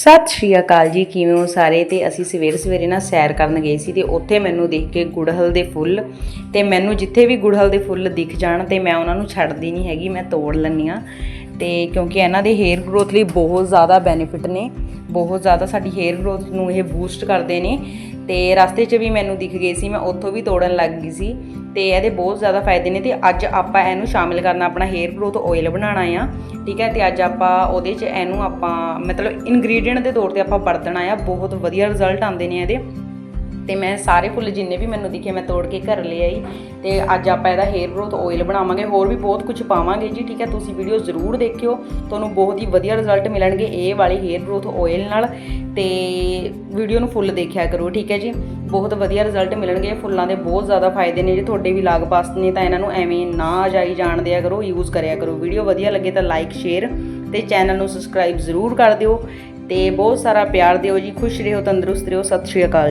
ਸਤਿ ਸ਼੍ਰੀ ਅਕਾਲ ਜੀ, ਕਿਵੇਂ ਹੋ ਸਾਰੇ? ਤੇ ਅਸੀਂ ਸਵੇਰ ਸਵੇਰੇ ਨਾ ਸੈਰ ਕਰਨ ਗਏ ਸੀ ਤੇ ਉੱਥੇ ਮੈਨੂੰ ਦੇਖ ਕੇ ਗੁੜਹਲ ਦੇ ਫੁੱਲ ਤੇ ਮੈਨੂੰ ਜਿੱਥੇ ਵੀ ਗੁੜਹਲ ਦੇ ਫੁੱਲ ਦਿਖ ਜਾਣ ਤੇ ਮੈਂ ਉਹਨਾਂ ਨੂੰ ਛੱਡਦੀ ਨਹੀਂ ਹੈਗੀ, ਮੈਂ ਤੋੜ ਲੈਂਦੀ ਆ ਤੇ ਕਿਉਂਕਿ ਇਹਨਾਂ ਦੇ ਹੇਅਰ ਗਰੋਥ ਲਈ ਬਹੁਤ ਜ਼ਿਆਦਾ ਬੈਨੀਫਿਟ ਨੇ, ਬਹੁਤ ਜ਼ਿਆਦਾ ਸਾਡੀ ਹੇਅਰ ਗਰੋਥ ਨੂੰ ਇਹ ਬੂਸਟ ਕਰਦੇ ਨੇ। ਤੇ ਰਸਤੇ 'ਚ ਵੀ ਮੈਨੂੰ ਦਿਖ ਗਏ ਸੀ, ਮੈਂ ਉੱਥੋਂ ਵੀ ਤੋੜਨ ਲੱਗ ਗਈ ਸੀ। ਤੇ ਇਹਦੇ ਬਹੁਤ ਜ਼ਿਆਦਾ ਫਾਇਦੇ ਨੇ ਤੇ ਅੱਜ ਆਪਾਂ ਇਹਨੂੰ ਸ਼ਾਮਿਲ ਕਰਨਾ ਆਪਣਾ ਹੇਅਰ ਗਰੋਥ ਆਇਲ ਬਣਾਉਣਾ ਆ, ਠੀਕ ਹੈ? ਤੇ ਅੱਜ ਆਪਾਂ ਉਹਦੇ 'ਚ ਇਹਨੂੰ ਆਪਾਂ, ਮਤਲਬ ਇਨਗਰੀਡੀਅੰਟ ਦੇ ਤੌਰ ਤੇ ਆਪਾਂ ਵਰਤਣਾ ਆ, ਬਹੁਤ ਵਧੀਆ ਰਿਜ਼ਲਟ ਆਉਂਦੇ ਨੇ ਇਹਦੇ। ਤੇ ਮੈਂ ਸਾਰੇ ਫੁੱਲ ਜਿੰਨੇ ਵੀ ਮੈਨੂੰ ਦਿਖੇ ਮੈਂ ਤੋੜ ਕੇ ਘਰ ਲੈ ਆਈ ਤੇ ਅੱਜ ਆਪਾਂ ਇਹਦਾ ਹੇਅਰ ਗਰੋਥ ਆਇਲ ਬਣਾਵਾਂਗੇ, ਹੋਰ ਵੀ ਬਹੁਤ ਕੁਝ ਪਾਵਾਂਗੇ ਜੀ, ਠੀਕ ਹੈ? ਤੁਸੀਂ ਵੀਡੀਓ ਜ਼ਰੂਰ ਦੇਖਿਓ, ਤੁਹਾਨੂੰ ਬਹੁਤ ਹੀ ਵਧੀਆ ਰਿਜ਼ਲਟ ਮਿਲਣਗੇ ਇਹ ਵਾਲੀ ਹੇਅਰ ਗਰੋਥ ਆਇਲ ਨਾਲ ਤੇ ਵੀਡੀਓ ਨੂੰ ਫੁੱਲ ਦੇਖਿਆ ਕਰੋ, ਠੀਕ ਹੈ ਜੀ? ਬਹੁਤ ਵਧੀਆ ਰਿਜ਼ਲਟ ਮਿਲਣਗੇ ਫੁੱਲਾਂ ਦੇ ਬਹੁਤ ਜ਼ਿਆਦਾ ਫਾਇਦੇ ਨੇ ਜੇ, ਤੁਹਾਡੇ ਵੀ ਲਾਗ ਪਾਸ ਨੇ ਤਾਂ ਇਹਨਾਂ ਨੂੰ ਐਵੇਂ ਨਾ ਜਾਈ ਜਾਣ ਦਿਆ ਕਰੋ ਯੂਜ਼ ਕਰਿਆ ਕਰੋ। ਵੀਡੀਓ ਵਧੀਆ ਲੱਗੇ ਤਾਂ ਲਾਈਕ ਸ਼ੇਅਰ ਤੇ ਚੈਨਲ ਨੂੰ ਸਬਸਕ੍ਰਾਈਬ ਜ਼ਰੂਰ ਕਰ ਦਿਓ ਤੇ ਬਹੁਤ ਸਾਰਾ ਪਿਆਰ ਦਿਓ ਜੀ, ਖੁਸ਼ ਰਹੋ, ਤੰਦਰੁਸਤ ਰਹੋ, ਸਤਿ ਸ਼੍ਰੀ ਅਕਾਲ।